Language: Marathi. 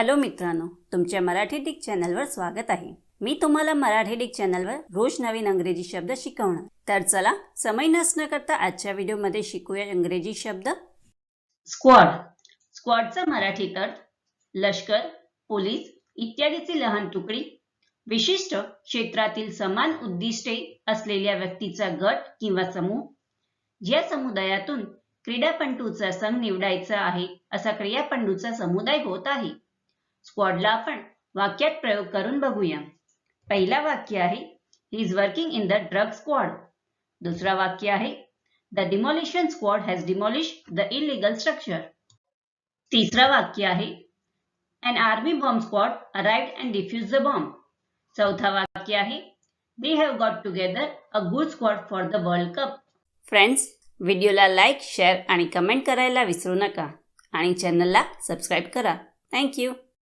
हॅलो मित्रांनो तुमच्या मराठी डिक चॅनलवर स्वागत आहे. मी तुम्हाला मराठी डिक चॅनलवर रोज नवीन अंग्रेजी शब्द शिकवणार. तर चला समय नसणं करता आजच्या व्हिडिओमध्ये शिकूया इंग्रजी शब्द. स्क्वॉड स्क्वॉडचा मराठीत अर्थ लष्कर पोलीस इत्यादीची लहान तुकडी विशिष्ट क्षेत्रातील समान उद्दिष्टे असलेल्या व्यक्तीचा गट किंवा समूह ज्या समुदायातून क्रीडापंटूचा संघ निवडायचा आहे असा क्रियापंडूचा समुदाय होत आहे. स्क्वॉडला आपण वाक्यात प्रयोग करून बघूया. पहिला वाक्य आहे he is working in the drug squad दुसरा वाक्य आहे the demolition squad has demolish the illegal structure तिसरा वाक्य आहे an army bomb squad arrived and defuse the bomb चौथा वाक्य आहे they have got together a good squad for the World Cup friends व्हिडिओला लाईक शेअर आणि कमेंट करायला विसरू नका. आणि चॅनलला सबस्क्राईब करा. थँक्यू